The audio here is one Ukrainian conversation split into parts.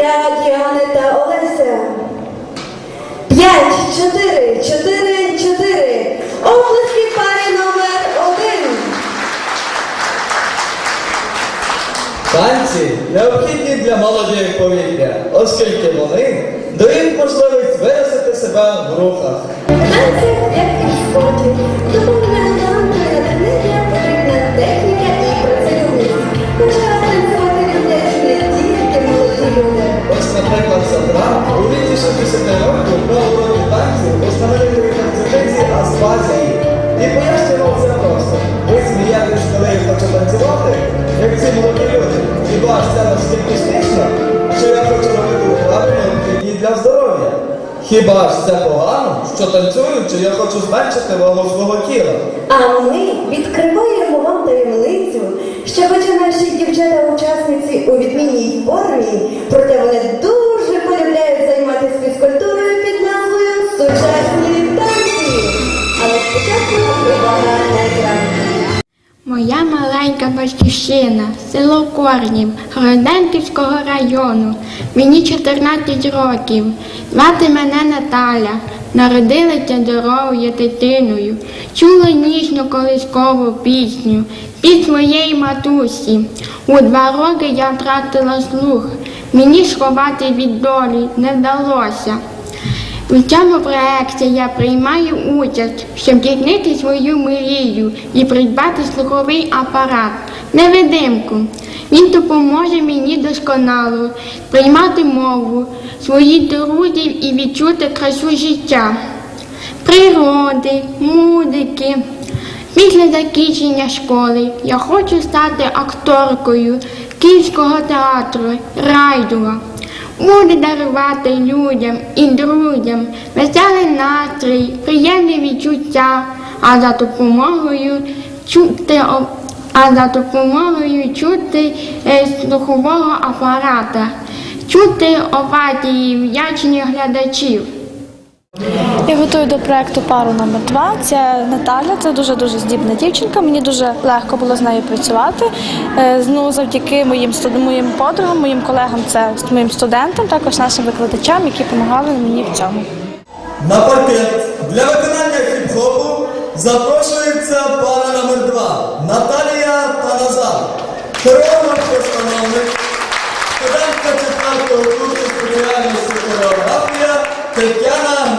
для Діани та Олеся. П'ять, чотири, чотири, чотири. Обласки парі номер один. Танці необхідні для молоді повітря, оскільки вони дають можливість виразити себе в рухах. Танці, як і в спорті, Ось, наприклад, Сандра у віці 60 років брав уроки танців знаменитої танцівниці Аспазії. І пояснював це просто. Ви смієтесь, коли я хочу танцювати, як ці молоді люди. Хіба ж це настільки смішно, що я хочу робити вправи необхідні для здоров'я? Хіба ж це погано, що танцюючи, я хочу зменшити вагу свого тіла? А ми відкриваємо що хоча наші дівчата-учасниці у відмінній формі, проте вони дуже полюбляють займатися фізкультурою під назвою Сучасні танці. Але спочатку увага на екран. Моя маленька батьківщина, село Корнів, Гроденківського району. Мені 14 років. Звати мене Наталя. Народилася здоровою дитиною. Чула ніжну колискову пісню під своєї матусі. У два роки я втратила слух. Мені сховати від долі не вдалося. У цьому проєкті я приймаю участь, щоб здійснити свою мрію і придбати слуховий апарат, невидимку. Він допоможе мені досконало приймати мову своїх друзів і відчути красу життя, природи, музики. Після закінчення школи я хочу стати акторкою Київського театру Райдула. Буду дарувати людям і друзям веселий настрій, приємні відчуття, а за допомогою чути а за допомогою чути е, слухового апарата, чути овації вдячних глядачів. Я готую до проекту пару номер 2 Це Наталя, це дуже дуже здібна дівчинка. Мені дуже легко було з нею працювати. Е, Ну, завдяки моїм моїм подругам, моїм колегам, це моїм студентам, також нашим викладачам, які допомагали мені в цьому. На паркет для виконання хіп-хопу запрошується пара номер 2 Наталія та Назар. Хореограф постановник, студентка четвертого курсу спеціальності хореографія Тетяна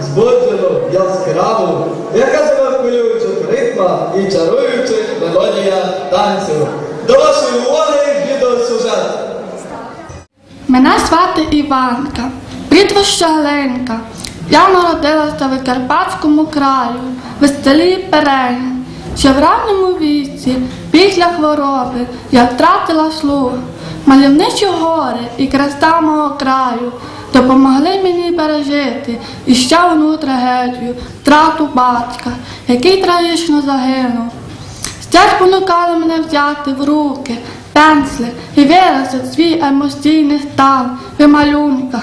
збуджену, яскраву, яка живе хвилюючих ритмах і чаруючих мелодіях танцю. До вашої уваги відеосюжет. Мене звати Іванка, Галенка. Я народилася в Карпатському краю, в селі Перень. Ще в ранньому віці, після хвороби, я втратила слух. Мальовничі гори і краса мого краю допомогли мені пережити і ще одну трагедію, втрату батька, який трагічно загинув. Стяг спонукали мене взяти в руки пенсли і виразити свій емоційний стан в малюнках.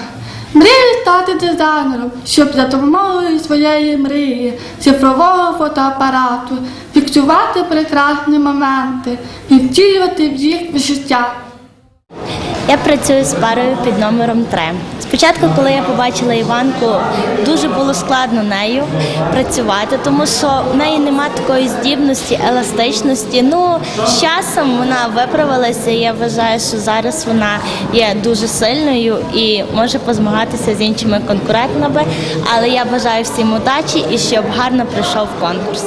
Мрію стати дизайнером, щоб за допомогою своєї мрії, цифрового фотоапарату, фіксувати прекрасні моменти і втілювати в їх життя. Я працюю з парою під номером 3. Спочатку, коли я побачила Іванку, дуже було складно нею працювати, тому що в неї немає такої здібності, еластичності. Ну, з часом вона виправилася. і Я вважаю, що зараз вона є дуже сильною і може позмагатися з іншими конкурентами. Але я бажаю всім удачі і щоб гарно пройшов конкурс.